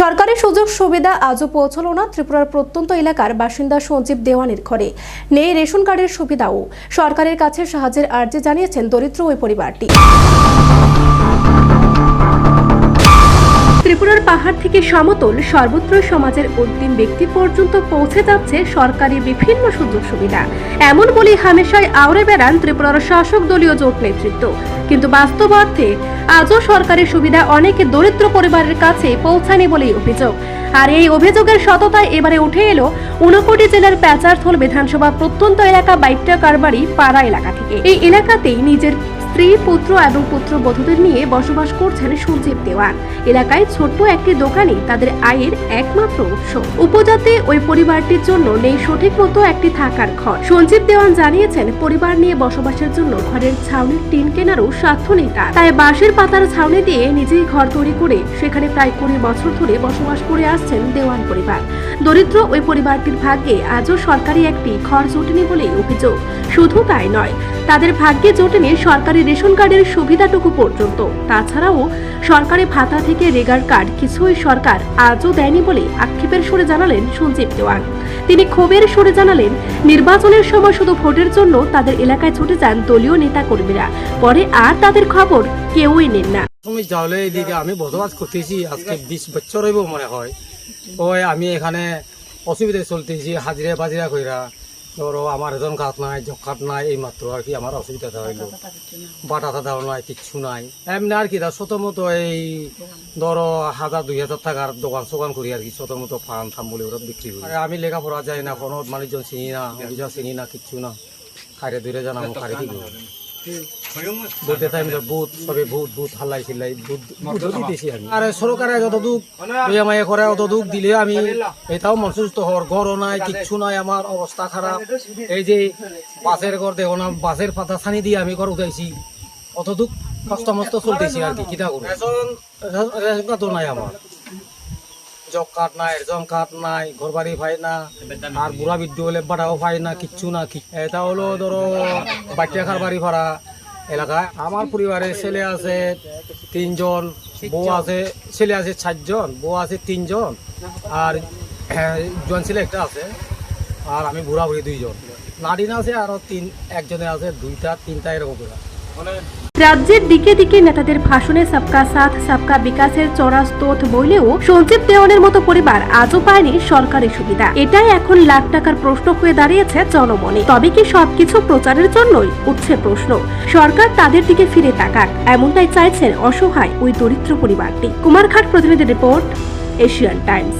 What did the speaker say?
সরকারি সুযোগ সুবিধা আজও পৌঁছল না ত্রিপুরার প্রত্যন্ত এলাকার বাসিন্দা সঞ্জীব দেওয়ানের ঘরে। নেই রেশন কার্ডের সুবিধাও। সরকারের কাছে সাহায্যের আর্জি জানিয়েছেন দরিদ্র ওই পরিবারটি। পাহাড় থেকে সমতল সর্বত্র সমাজের অন্তিম ব্যক্তি পর্যন্ত পৌঁছে যাচ্ছে সরকারি বিভিন্ন সুযোগ সুবিধা। এমন বলে হামেশাই আওড়ে বেড়ান ত্রিপুরার শাসক দলীয় জোট নেতৃত্ব। কিন্তু বাস্তব অর্থে আজও সরকারি সুবিধা অনেক দরিদ্র পরিবারের কাছে পৌঁছায়নি বলেই অভিযোগ। আর এই অভিযোগের সততায় এবারে উঠে এলো ঊনকোটি জেলার প্যাচারথল বিধানসভা প্রত্যন্ত এলাকা বাইট্টা কারবাড়ি পাড়া এলাকা থেকে। এই এলাকাতেই নিজের স্ত্রী, পুত্র এবং পুত্র পুত্রবধূদের নিয়ে বসবাস করছেন সঞ্জীব দেওয়ান। এলাকায় ছোট্ট একটি দোকানই তাদের আয়ের একমাত্র উৎস। উপজাতি ওই পরিবারটির জন্য নেই সঠিক মতো একটি থাকার ঘর। সঞ্জীব দেওয়ান জানিয়েছেন, পরিবার নিয়ে বসবাসের জন্য ঘরের ছাউনির টিন কেনারও সাধ্য নেই তার। তাই বাঁশের পাতার ছাউনি দিয়ে নিজেই ঘর তৈরি করে সেখানে প্রায় কুড়ি বছর ধরে বসবাস করে আসছেন দেওয়ান পরিবার। দরিদ্র ওই পরিবারটির ভাগ্যে আজও সরকারি একটি ঘর জোটেনি বলেই অভিযোগ। শুধু তাই নয়, তাদের ভাগ্যে জোটেনি সরকারি রেশন কার্ডের সুবিধাটুকু পর্যন্ত। তাছাড়াও সরকারি ভাতা থেকে রেগার কার্ড কিছুই সরকার আজও দেয়নি বলে আক্ষেপের সুরে জানালেন সঞ্জীব দেওয়ান। তিনি ক্ষোভের সুরে জানালেন, নির্বাচনের সময় শুধু ভোটের জন্য তাদের এলাকায় ছুটে যান দলীয় নেতা কর্মীরা পরে আর তাদের খবর কেউই নেন না। তুমি যাওলে এদিকে আমি বসবাস করতেছি, আজকে বিশ বছর হইব মনে হয়। ওই আমি এখানে অসুবিধায় চলতেছি, হাজিরা বাজিরা কইরা। ধরো আমার এজন কাঠ নাই জকাত কাঠ নাই এই মাত্র আর কি আমার অসুবিধাটা হইল। বাটা টাটাও নাই কিচ্ছু নাই। এমনি আর কি তা ছোট মতো এই ধরো হাজার দুই হাজার টাকার দোকান সোকান করি আর কি ছোট মতো ফান থাম বলে ওরা বিক্রি করি। আর আমি লেখাপড়া যাই না কোনো মানুষজন চিনি না চিনি না কিচ্ছু না। খাইরে দূরে জানা খাইরে কি করব বলতে টাইম বুথ সবে ভূত ভূত হাল্লাই চিল্লাই ভূত ভূত দিতেছি আমি। আর সরকারে যত দুঃখ আমায় করে অত দুঃখ দিলে আমি এটাও মনসুস্থ হওয়ার ঘরও নাই কিচ্ছু নাই আমার অবস্থা খারাপ। এই যে বাসের ঘর দেখো না বাসের পাতা ছানি দিয়ে আমি ঘর উঠাইছি। অত দুঃখ কষ্ট মস্ত চলতেছি আর কি কিটা করব? রেশন কার্ডও নাই আমার। জব কার্ড নাই রেশন কার্ড নাই ঘর বাড়ি পাই না আর বুড়া বৃদ্ধ হলে বাটাও পাই না কিচ্ছু না এটা হলো ধরো বাচ্চাখার বাড়ি ভাড়া এলাকায়। আমার পরিবারে ছেলে আছে তিনজন বউ আছে ছেলে আছে চারজন বউ আছে তিনজন আর আহ, জোয়ান ছেলে একটা আছে আর আমি বুড়া বুড়ি দুইজন। নারীন আছে আরও তিন একজনে আছে দুইটা তিনটা এরকম রাজ্যের দিকে দিকে নেতাদের ভাষণে সবকা সাথ, সবকা বিকাশের চড়া স্তোত বইলেও সঞ্জীব দেওয়ানের মতো পরিবার আজও পায়নি সরকারি সুবিধা। এটাই এখন লাখ টাকার প্রশ্ন হয়ে দাঁড়িয়েছে জনমনে। তবে কি সবকিছু প্রচারের জন্যই? উঠছে প্রশ্ন। সরকার তাদের দিকে ফিরে তাকাক, এমনটাই চাইছেন অসহায় ওই দরিদ্র পরিবারটি। কুমারঘাট প্রতিনিধি রিপোর্ট, এশিয়ান টাইমস।